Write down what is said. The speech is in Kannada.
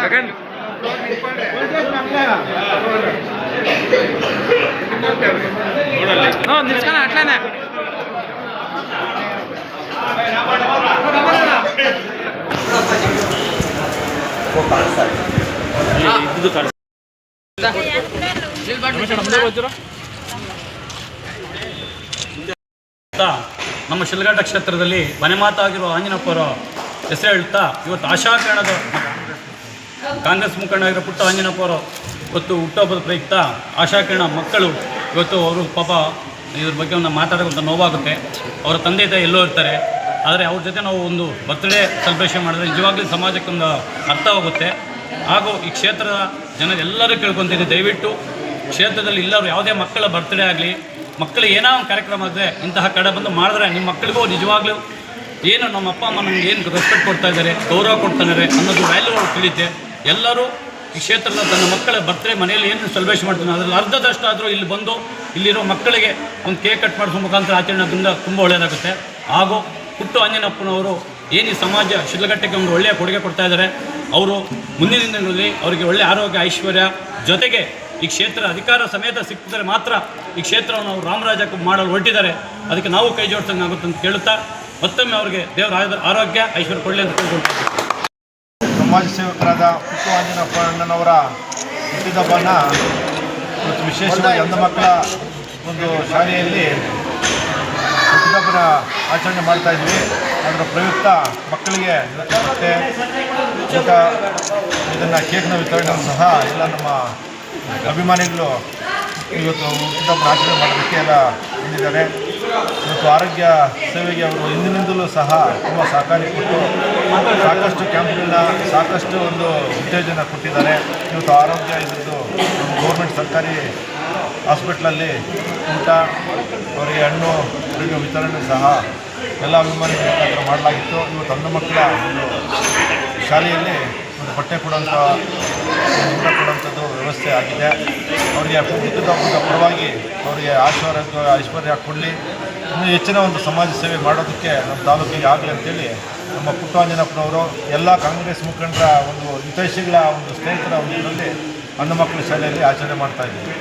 ಗಗನ್ ನೋಡಲ್ಲಿ ನಿಲ್ಸ್ಕೊಂಡು ಅಟ್ಲೇನೆ ನಮ್ಮ ಶಿಲ್ಘಟ್ಟ ಕ್ಷೇತ್ರದಲ್ಲಿ ಮನೆ ಮಾತಾಗಿರುವ ಆಂಜನಪ್ಪರ ಹೆಸರು ಹೇಳ್ತಾ ಇವತ್ತು ಆಶಾಕಿರಣದ ಕಾಂಗ್ರೆಸ್ ಮುಖಂಡರಾಗಿರೋ ಪುಟ್ಟ ಆಂಜನಪ್ಪರು ಇವತ್ತು ಹುಟ್ಟುಹಬ್ಬದ ಪ್ರಯುಕ್ತ ಆಶಾಕಿರಣ ಮಕ್ಕಳು ಇವತ್ತು ಅವರು ಪಾಪ ಇದ್ರ ಬಗ್ಗೆ ಒಂದು ಮಾತಾಡೋಕ್ಕಂತ ನೋವಾಗುತ್ತೆ. ಅವರ ತಂದೆ ತಾಯಿ ಎಲ್ಲೋ ಇರ್ತಾರೆ. ಆದರೆ ಅವ್ರ ಜೊತೆ ನಾವು ಒಂದು ಬರ್ತ್ಡೇ ಸೆಲೆಬ್ರೇಷನ್ ಮಾಡಿದ್ರೆ ನಿಜವಾಗ್ಲೂ ಸಮಾಜಕ್ಕೊಂದು ಅರ್ಥವಾಗುತ್ತೆ ಹಾಗೂ ಈ ಕ್ಷೇತ್ರದ ಜನ ಎಲ್ಲರೂ ಕೇಳ್ಕೊತೀನಿ, ದಯವಿಟ್ಟು ಕ್ಷೇತ್ರದಲ್ಲಿ ಎಲ್ಲರೂ ಯಾವುದೇ ಮಕ್ಕಳ ಬರ್ತ್ಡೇ ಆಗಲಿ, ಮಕ್ಕಳು ಏನೋ ಒಂದು ಕಾರ್ಯಕ್ರಮ ಆದರೆ ಇಂತಹ ಕಡೆ ಬಂದು ಮಾಡಿದ್ರೆ ನಿಮ್ಮ ಮಕ್ಕಳಿಗೂ ನಿಜವಾಗ್ಲೂ ಏನು ನಮ್ಮ ಅಪ್ಪ, ಅಮ್ಮ ನಮ್ಗೆ ಏನು ರೆಸ್ಪೆಕ್ಟ್ ಕೊಡ್ತಾ ಇದ್ದಾರೆ, ಗೌರವ ಕೊಡ್ತಾಯಿದ್ದಾರೆ ಅನ್ನೋದು ವ್ಯಾಲ್ಯೂ ತಿಳಿಯುತ್ತೆ. ಎಲ್ಲರೂ ಈ ಕ್ಷೇತ್ರದ ತನ್ನ ಮಕ್ಕಳ ಬರ್ತ್ಡೇ ಮನೆಯಲ್ಲಿ ಏನು ಸೆಲೆಬ್ರೇಷನ್ ಮಾಡ್ತಾನೆ ಅದರಲ್ಲಿ ಅರ್ಧದಷ್ಟಾದರೂ ಇಲ್ಲಿ ಬಂದು ಇಲ್ಲಿರೋ ಮಕ್ಕಳಿಗೆ ಒಂದು ಕೇಕ್ ಕಟ್ ಮಾಡಿಸೋ ಮುಖಾಂತರ ಆಚರಣೆ ತುಂಬ ಒಳ್ಳೆಯದಾಗುತ್ತೆ ಹಾಗೂ ಪುಟ್ಟು ಅಂಜನಪ್ಪನವರು ಏನು ಈ ಸಮಾಜ ಶಿಲ್ಘಟ್ಟಕ್ಕೆ ಒಂದು ಒಳ್ಳೆಯ ಕೊಡುಗೆ ಕೊಡ್ತಾ ಇದ್ದಾರೆ, ಅವರು ಮುಂದಿನ ದಿನಗಳಲ್ಲಿ ಅವರಿಗೆ ಒಳ್ಳೆಯ ಆರೋಗ್ಯ, ಐಶ್ವರ್ಯ ಜೊತೆಗೆ ಈ ಕ್ಷೇತ್ರ ಅಧಿಕಾರ ಸಮೇತ ಸಿಕ್ಕಿದರೆ ಮಾತ್ರ ಈ ಕ್ಷೇತ್ರವನ್ನು ಅವರು ರಾಮರಾಜಕ್ಕೆ ಮಾಡಲು ಹೊರಟಿದ್ದಾರೆ. ಅದಕ್ಕೆ ನಾವು ಕೈ ಜೋಡಿಸಂಗೆ ಆಗುತ್ತೆ ಅಂತ ಕೇಳುತ್ತಾ, ಮತ್ತೊಮ್ಮೆ ಅವರಿಗೆ ದೇವರ ಆರೋಗ್ಯ, ಐಶ್ವರ್ಯ ಕೊಡಲಿ ಅಂತ ಕೇಳ್ಕೊಳ್ತೀವಿ ಸಮಾಜ ಸೇವಕರಾದ ಪುಟ್ಟು ಆಂಜನಪ್ಪ ಅಣ್ಣನವರ ಹುಟ್ಟಿದಬ್ಬನ ಮತ್ತು ವಿಶೇಷವಾಗಿ ಅಂಧ ಮಕ್ಕಳ ಒಂದು ಶಾಲೆಯಲ್ಲಿ ಹುಟ್ಟಿದಬ್ಬನ ಆಚರಣೆ ಮಾಡ್ತಾ ಇದ್ವಿ. ಅದರ ಪ್ರಯುಕ್ತ ಮಕ್ಕಳಿಗೆ ಮತ್ತೆ ಇದನ್ನು ಕೇಕ್ನ ವಿತರಣೆ ಸಹ ಎಲ್ಲ ನಮ್ಮ ಅಭಿಮಾನಿಗಳು ಇವತ್ತು ಹುಟ್ಟಿದಬ್ಬನ ಆಚರಣೆ ಮಾಡೋದಕ್ಕೆ ಎಲ್ಲ ಬಂದಿದ್ದಾರೆ. ಇವತ್ತು ಆರೋಗ್ಯ ಸೇವೆಗೆ ಅವರು ಹಿಂದಿನಿಂದಲೂ ಸಹ ತುಂಬ ಸಹಕಾರಿ ಕೊಟ್ಟು ಸಾಕಷ್ಟು ಕ್ಯಾಂಪ್ಗಳನ್ನ, ಸಾಕಷ್ಟು ಒಂದು ಉತ್ತೇಜನ ಕೊಟ್ಟಿದ್ದಾರೆ. ಇವತ್ತು ಆರೋಗ್ಯ ಇದ್ದು ಗೌರ್ಮೆಂಟ್ ಸರ್ಕಾರಿ ಹಾಸ್ಪಿಟ್ಲಲ್ಲಿ ಊಟ, ಅವರಿಗೆ ಹಣ್ಣು ಅವರಿಗೆ ವಿತರಣೆ ಸಹ ಎಲ್ಲ ಅಭಿಮಾನಿಗಳ ಮುಖಾಂತರ ಮಾಡಲಾಗಿತ್ತು. ಇವತ್ತು ಅಂಧ ಮಕ್ಕಳ ಒಂದು ಶಾಲೆಯಲ್ಲಿ ಒಂದು ಬಟ್ಟೆ ಕೊಡುವಂಥ ಒಂದು ಊಟ ಕೊಡುವಂಥದ್ದು ವ್ಯವಸ್ಥೆ ಆಗಿದೆ. ಅವರಿಗೆ ಹುಟ್ಟಿದ ಹಬ್ಬದ ಪರವಾಗಿ ಅವರಿಗೆ ಆಶೀರ್ವಾದ, ಐಶ್ವರ್ಯ ಕೊಡಲಿ. ಇನ್ನೂ ಹೆಚ್ಚಿನ ಒಂದು ಸಮಾಜ ಸೇವೆ ಮಾಡೋದಕ್ಕೆ ನಮ್ಮ ತಾಲೂಕಿಗೆ ಆಗಲಿ ಅಂತೇಳಿ ನಮ್ಮ ಪುಟ್ಟಾಂಜನಪ್ಪನವರು ಎಲ್ಲ ಕಾಂಗ್ರೆಸ್ ಮುಖಂಡರ ಒಂದು ಹಿತೈಷಿಗಳ ಒಂದು ಸ್ನೇಹಿತರ ಒಂದು ಅಂಧ ಮಕ್ಕಳ ಶಾಲೆಯಲ್ಲಿ ಆಚರಣೆ ಮಾಡ್ತಾ ಇದ್ದೀವಿ